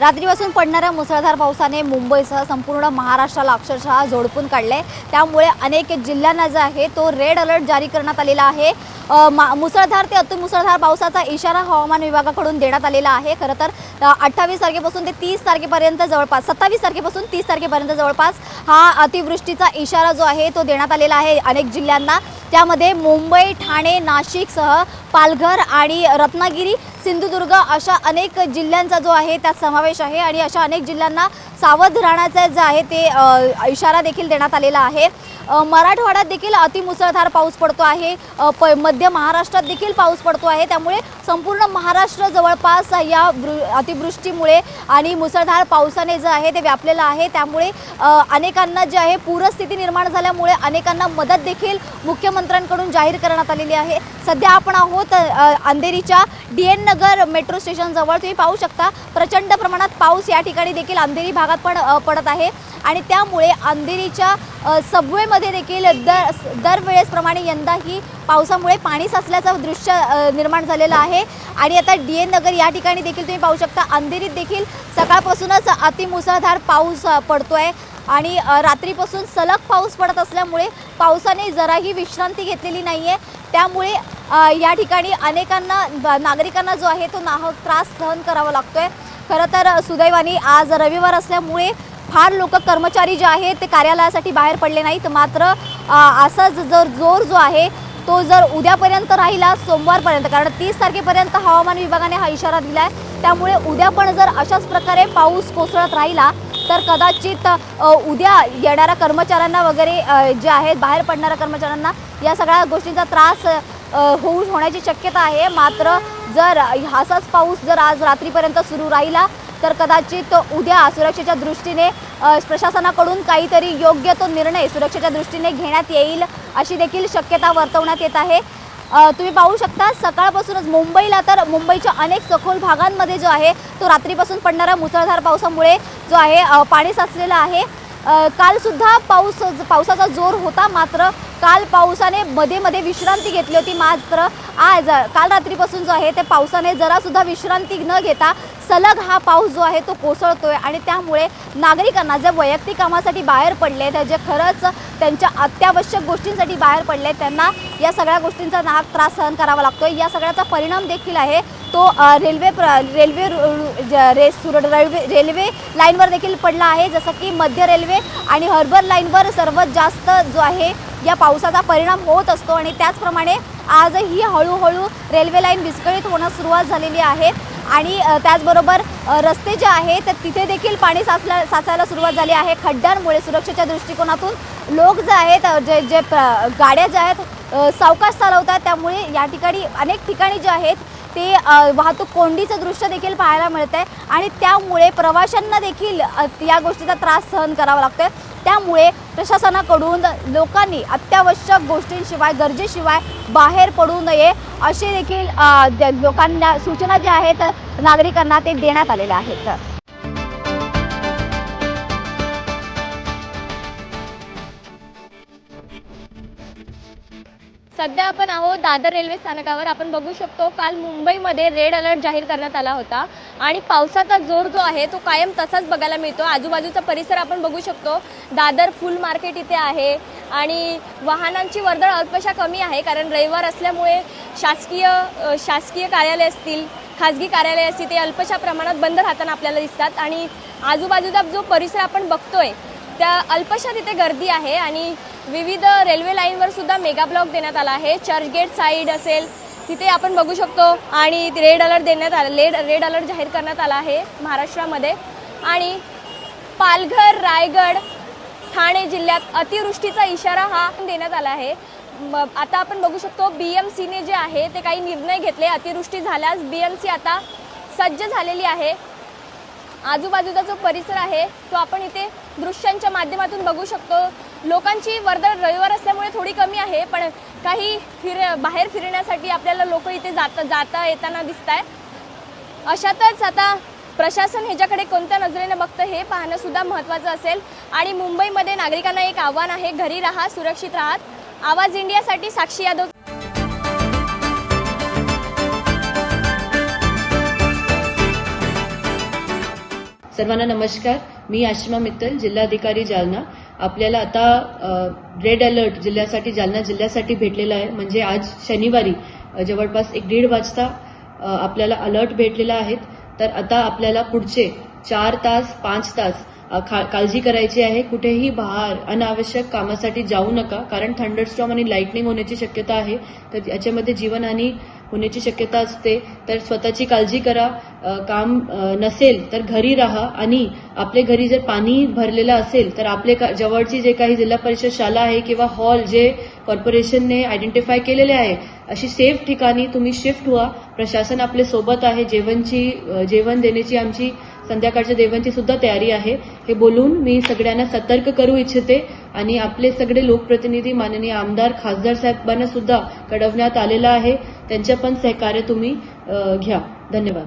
रात्रीपासून पडणाऱ्या मुसळधार पावसाने मुंबईसह संपूर्ण महाराष्ट्राला अक्षरशः झोडपून काढले त्यामुळे अनेक जिल्ह्यांना जो आहे तो रेड अलर्ट जारी करण्यात आलेला आहे. मा- मुसळधार ते अतिमुसळधार पावसाचा इशारा हवामान विभागाकडून देण्यात आलेला आहे. खरं तर अठ्ठावीस तारखेपासून ते तीस तारखेपर्यंत जवळपास सत्तावीस तारखेपासून तीस तारखेपर्यंत जवळपास हा अतिवृष्टीचा इशारा जो आहे तो देण्यात आलेला आहे अनेक जिल्ह्यांना. त्यामध्ये मुंबई ठाणे नाशिकसह पालघर आणि रत्नागिरी सिंधुदुर्ग अशा अनेक जिल्ह्यांचा जो आहे त्यात समावेश आहे आणि अशा अनेक जिल्ह्यांना सावध राहण्याचा जे आहे ते इशारा देखील देण्यात आलेला आहे. मराठवाड्यात देखील अतिमुसळधार पाऊस पडतो आहे. प मध्य महाराष्ट्रात देखील पाऊस पडतो आहे. त्यामुळे संपूर्ण महाराष्ट्र जवळपास या वृ अतिवृष्टीमुळे आणि मुसळधार पावसाने जे आहे ते व्यापलेलं आहे. त्यामुळे अनेकांना जे आहे पूरस्थिती निर्माण झाल्यामुळे अनेकांना मदत देखील मुख्यमंत्र्यांकडून जाहीर करण्यात आलेली आहे. सध्या आपण आहोत अंधेरीच्या डी एन नगर मेट्रो स्टेशनजवळ तुम्ही पाहू शकता. प्रचंड प्रमाणात पाऊस या ठिकाणी देखील अंधेरी भागात पण पडत आहे. आणि त्यामुळे अंधेरीच्या सबवेमध्ये देखील दर दरवेळेसप्रमाणे यंदाही पावसामुळे पाणी साचल्याचं दृश्य निर्माण झालेलं आहे. आणि आता डी एन नगर या ठिकाणी देखील तुम्ही पाहू शकता अंधेरीत देखील सकाळपासूनच अतिमुसळधार पाऊस पडतो आहे आणि रात्रीपासून सलग पाऊस पडत असल्यामुळे पावसाने जराही विश्रांती घेतलेली नाही आहे त्यामुळे या ठिकाणी अनेकांना नागरिकांना जो आहे तो नाहक त्रास सहन करावा लागतोय. खरं तर सुदैवाने आज रविवार असल्यामुळे फार लोक कर्मचारी जे आहेत ते कार्यालयासाठी बाहेर पडले नाहीत. मात्र असाच जर जोर जो आहे तो जर उद्यापर्यंत राहिला सोमवारपर्यंत कारण तीस तारखेपर्यंत हवामान विभागाने हा इशारा दिला आहे त्यामुळे उद्या पण जर अशाच प्रकारे पाऊस कोसळत राहिला तर कदाचित उद्या येणाऱ्या कर्मचाऱ्यांना वगैरे जे आहेत बाहेर पडणाऱ्या कर्मचाऱ्यांना या सगळ्या गोष्टींचा त्रास होऊ होण्याची शक्यता आहे. मात्र जर असाच पाऊस जर आज रात्रीपर्यंत सुरू राहिला तर कदाचित उद्या सुरक्षेच्या दृष्टीने प्रशासनाकडून काहीतरी योग्य तो निर्णय सुरक्षेच्या दृष्टीने घेण्यात येईल अशी देखील शक्यता वर्तवण्यात येत आहे. तुम्ही पाहू शकता सकाळपासूनच मुंबईला तर मुंबईच्या अनेक सखोल भागांमध्ये जो आहे तो रात्रीपासून पडणाऱ्या मुसळधार पावसामुळे जो आहे पाणी साचलेलं आहे. कालसुद्धा पाऊस पावसाचा जोर होता मात्र काल पावसाने मध्ये मध्ये विश्रांती घेतली होती मात्र आज काल रात्रीपासून जो आहे ते पावसाने जरासुद्धा विश्रांती न घेता सलग हा पाऊस जो आहे तो कोसळतोय आणि त्यामुळे नागरिकांना जे वैयक्तिक कामासाठी बाहेर पडले जे खरंच त्यांच्या अत्यावश्यक गोष्टींसाठी बाहेर पडले त्यांना या सगळ्या गोष्टींचा नाहक त्रास सहन करावा लागतोय. या सगळ्याचा परिणाम देखील आहे तो रेल्वे प्र रेल्वे रु- ज- रे सुर रेल्वे रेल्वे लाईनवर देखील पडला आहे. जसं की मध्य रेल्वे आणि हर्बर लाईनवर सर्वात जास्त जो आहे या पावसाचा परिणाम होत असतो आणि त्याचप्रमाणे आजही हळूहळू रेल्वे लाईन विस्कळीत होणं सुरुवात झालेली आहे. आणि त्याचबरोबर रस्ते जे आहेत तर तिथे देखील पाणी साचल्या साचायला सुरुवात झाली आहे. खड्ड्यांमुळे सुरक्षेच्या दृष्टिकोनातून लोक जे आहेत जे जे गाड्या ज्या आहेत सावकाश चालवतात. त्यामुळे या ठिकाणी अनेक ठिकाणी जे आहेत ते वाहतूक कोंडीचं दृश्य देखील पाहायला मिळत आहे आणि त्यामुळे प्रवाशांना देखील या गोष्टीचा त्रास सहन करावा लागतोय. त्यामुळे प्रशासनाकडून लोकांनी अत्यावश्यक गोष्टींशिवाय गरजेशिवाय बाहेर पडू नये असे देखील लोकांना सूचना ज्या आहेत नागरिकांना ते देण्यात आलेल्या आहेत. सध्या आपण आहोत दादर रेल्वे स्थानकावर. आपण बघू शकतो काल मुंबईमध्ये रेड अलर्ट जाहीर करण्यात आला होता. आणि पावसाचा जोर जो आहे तो कायम तसाच बघायला मिळतो. आजूबाजूचा परिसर आपण बघू शकतो. दादर फुल मार्केट इथे आहे. आणि वाहनांची वर्दळ अल्पशा कमी आहे कारण रविवार असल्यामुळे शासकीय शासकीय कार्यालय असतील खाजगी कार्यालय असतील ते अल्पशा प्रमाणात बंद राहताना आपल्याला दिसतात. आणि आजूबाजूचा जो परिसर आपण बघतोय त्या अल्पशा तिथे गर्दी आहे आणि विविध रेल्वे लाईनवर सुद्धा मेगा ब्लॉक देण्यात आला आहे. चर्चगेट साईड असेल तिथे आपण बघू शकतो. आणि रेड अलर्ट देण्यात आला रेड रेड अलर्ट जाहीर करण्यात आला आहे महाराष्ट्रामध्ये. आणि पालघर रायगड ठाणे जिल्ह्यात अतिवृष्टीचा इशारा हा देण्यात आला आहे. आता आपण बघू शकतो बी एम सीने जे आहे ते काही निर्णय घेतले. अतिवृष्टी झाल्यास बी एम सी आता सज्ज झालेली आहे. आजूबाजूचा जो परिसर आहे तो आपण इथे दृश्यांच्या माध्यमातून बघू शकतो. लोकांची वर्दळ रविवार असल्यामुळे थोडी कमी आहे पण काही फिर बाहेर फिरण्यासाठी आपल्याला लोक इथे जाता जाता येताना दिसत आहे अशातच आता प्रशासन ह्याच्याकडे कोणत्या नजरेने बघतं हे पाहणं सुद्धा महत्त्वाचं असेल. आणि मुंबईमध्ये नागरिकांना एक आव्हान आहे घरी राहा सुरक्षित राहा आवाज इंडियासाठी साक्षी यादव सर्वांना नमस्कार. मी आशिमा मित्तल जिल्हाधिकारी जालना. आपल्याला आता रेड अलर्ट जिल्ह्यासाठी जालना जिल्ह्यासाठी भेटलेला आहे. म्हणजे आज शनिवारी जवळपास एक दीड वाजता आपल्याला अलर्ट भेटलेला आहेत तर आता आपल्याला पुढचे चार तास पाच तास खा- काळजी करायची आहे. कुठेही बाहेर अनावश्यक कामासाठी जाऊ नका. कारण थंडरस्टॉम आणि लाईटनिंग होण्याची शक्यता आहे. तर याच्यामध्ये जीवनहानी होण्याची शक्यता असते तर स्वतःची काळजी करा. काम नसेल तर घरी राहा आणि आपले घरी जर पाणी भरलेलं असेल तर आपले का- जवळची जे काही जिल्हा परिषद शाळा आहे किंवा हॉल जे कॉर्पोरेशनने आयडेंटिफाय केलेले आहे अशी सेफ ठिकाणी तुम्ही शिफ्ट व्हा. प्रशासन आपले सोबत आहे. जेवणची जेवण देण्याची आमची संध्याकाळच्या जेवणची सुद्धा तयारी आहे. हे बोलून मी सगळ्यांना सतर्क करू इच्छिते आणि आपले सगळे लोकप्रतिनिधी माननीय आमदार खासदार साहेबांना सुद्धा कळवण्यात आलेलं आहे. त्यांच्या पण सहकार्य तुम्ही घ्या. धन्यवाद.